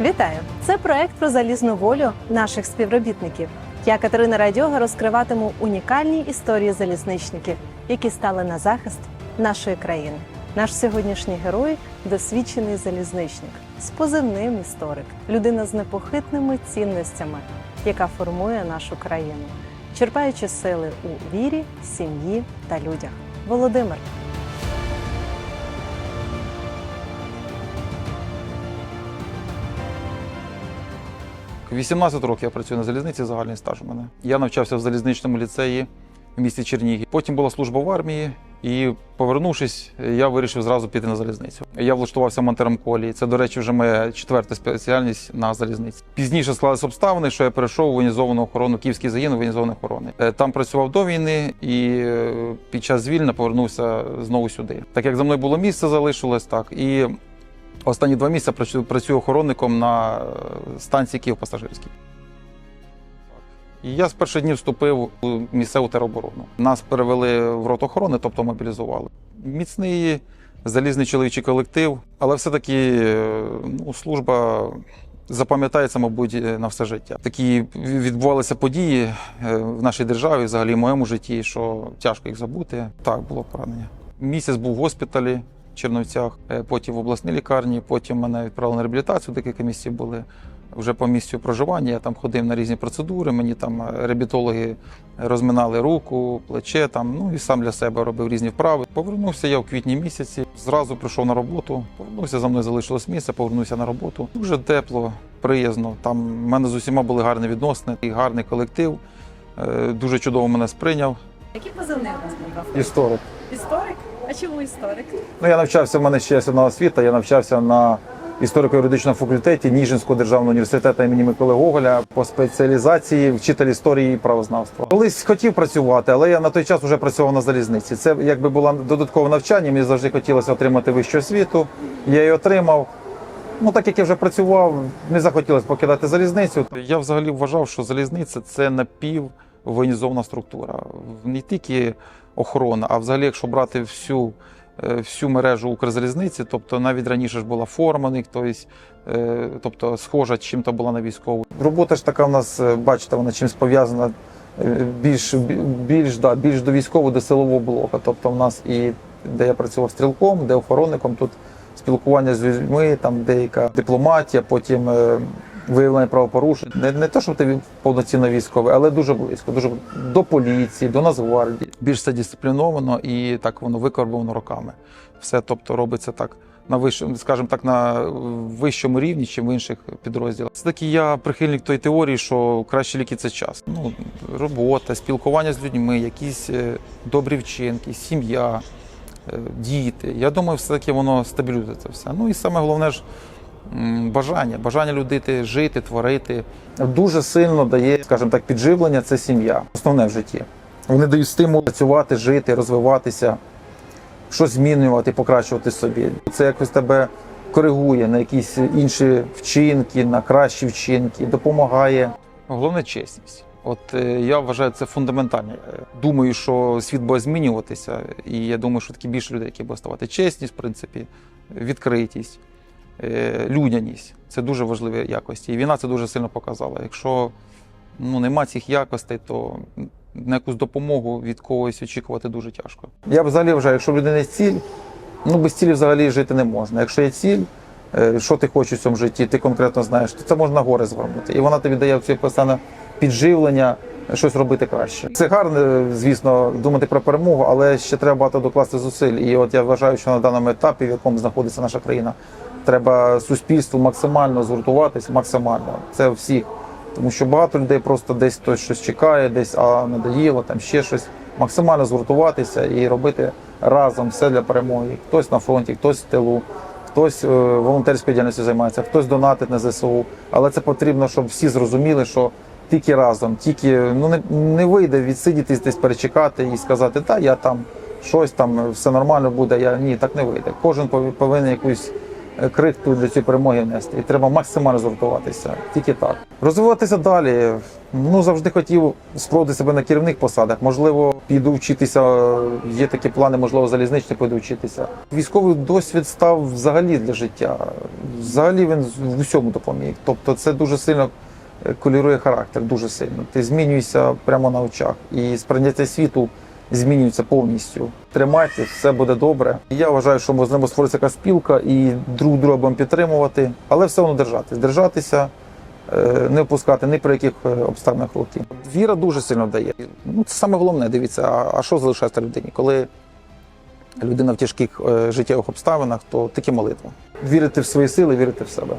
Вітаю! Це проект про залізну волю наших співробітників. Я Катерина Радьога розкриватиму унікальні історії залізничників, які стали на захист нашої країни. Наш сьогоднішній герой досвідчений залізничник з позивним історик, людина з непохитними цінностями, яка формує нашу країну, черпаючи сили у вірі, сім'ї та людях. Володимир. 18 років я працюю на залізниці, загальний стаж у мене. Я навчався в залізничному ліцеї в місті Чернігів. Потім була служба в армії, і повернувшись, я вирішив зразу піти на залізницю. Я влаштувався монтером колії. Це, до речі, вже моя четверта спеціальність на залізниці. Пізніше склалися обставини, що я перейшов у воєнізовану охорону, Київський загін воєнізованої охорони. Е, Там працював до війни і е, під час звільнення повернувся знову сюди. Так як за мною було місце, залишилось так. І Останні два місяці працюю, працюю охоронником на е, станції Київ пасажирській. Я з перших днів вступив у місцеву тероборону. Нас перевели в рот охорони, тобто мобілізували. Міцний залізний чоловічий колектив, але все-таки е, ну, служба запам'ятається, мабуть, на все життя. Такі відбувалися події е, в нашій державі, взагалі в моєму житті, що тяжко їх забути. Так, було поранення. Місяць був в госпіталі. Черновцях, е, потім в обласній лікарні, потім мене відправили на реабілітацію, декілька місяців були. Вже по місцю проживання я там ходив на різні процедури. Мені там е, реабілітологи розминали руку, плече там. Ну і сам для себе робив різні вправи. Повернувся я в квітні місяці. Зразу прийшов на роботу. Повернувся за мною залишилось місце. Повернувся на роботу. Дуже тепло, приязно. Там в мене з усіма були гарні відносини, і гарний колектив. Е, Дуже чудово мене сприйняв. Який позивний у вас був? Історик. Історик? Чому історик? Ну, я навчався в мене ще одна освіта. Я навчався на історико-юридичному факультеті Ніжинського державного університету імені Миколи Гоголя по спеціалізації вчитель історії і правознавства. Колись хотів працювати, але я на той час вже працював на залізниці. Це якби було додаткове навчання. Мені завжди хотілося отримати вищу освіту. Я її отримав. Ну, так як я вже працював, не захотілося покидати залізницю. Я взагалі вважав, що залізниця це напіввоєнізована структура. Не тільки охорона, а взагалі, якщо брати всю, е, всю мережу Укрзалізниці, тобто навіть раніше ж була форма, них, е, тобто схожа чим-то була на військову. Робота ж така в нас, е, бачите, вона чимось пов'язана більш, більш, да, більш до військового, до силового блоку. Тобто в нас і де я працював стрілком, де охоронником, тут спілкування з людьми, там деяка дипломатія, потім виявлення правопорушень. Не, не те, що ти повноцінно військовий, але дуже близько, дуже до поліції, до Нацгвардії. Більш це дисципліновано і так воно викорбовано роками. Все тобто робиться так. На вищому, скажімо так, на вищому рівні, чи в інших підрозділах. Це таки я прихильник тої теорії, що кращі ліки це час. Ну, робота, спілкування з людьми, якісь е, добрі вчинки, сім'я, е, діти. Я думаю, все-таки воно стабілізує це все. Ну і саме головне ж бажання, бажання людити, жити, творити. Дуже сильно дає, скажімо так, підживлення це сім'я. Основне в житті. Вони дають стимул працювати, жити, розвиватися, щось змінювати, покращувати собі. Це якось тебе коригує на якісь інші вчинки, на кращі вчинки, допомагає. Головне чесність. От е, я вважаю це фундаментально. Е, Думаю, що світ буде змінюватися, і я думаю, що таки більше людей, які будуть ставати чесність, в принципі, відкритість, людяність це дуже важливі якості. І війна це дуже сильно показала. Якщо ну, нема цих якостей, то на якусь допомогу від когось очікувати дуже тяжко. Я взагалі вважаю, якщо в людини є ціль, ну без цілі взагалі жити не можна. Якщо є ціль, е, що ти хочеш в цьому житті, ти конкретно знаєш, то це можна гори звернути. І вона тобі дає це постійне підживлення, щось робити краще. Це гарно, звісно, думати про перемогу, але ще треба багато докласти зусиль. І от я вважаю, що на даному етапі, в якому знаходиться наша країна, треба суспільству максимально згуртуватись, максимально. Це всіх. Тому що багато людей просто десь хтось щось чекає, десь а надоїло, там ще щось. Максимально згуртуватися і робити разом все для перемоги. Хтось на фронті, хтось в тилу, хтось е, волонтерською діяльністю займається, хтось донатить на ЗСУ. Але це потрібно, щоб всі зрозуміли, що тільки разом, тільки ну не, не вийде відсидітись десь перечекати і сказати, та я там щось там все нормально буде. Я ні, так не вийде. Кожен пов- повинен якусь е, крик тут для цієї перемоги нести. І треба максимально згуртуватися. Тільки так. Розвиватися далі. Ну завжди хотів спробувати себе на керівних посадах. Можливо, піду вчитися. Є такі плани, можливо, залізничний піду вчитися. Військовий досвід став взагалі для життя. Взагалі він в усьому допоміг. Тобто, це дуже сильно е, колірує характер, дуже сильно. Ти змінюєшся прямо на очах, і сприйняття світу змінюється повністю. Тримайтесь, все буде добре. Я вважаю, що з ними створиться якась спілка і друг друга будемо підтримувати, але все одно. Держатися, е, не опускати ні при яких е, обставинах руки. Віра дуже сильно дає. Ну, це саме головне, дивіться, а, а що залишається людині? Коли людина в тяжких е, життєвих обставинах, то тільки молитва. Вірити в свої сили, вірити в себе.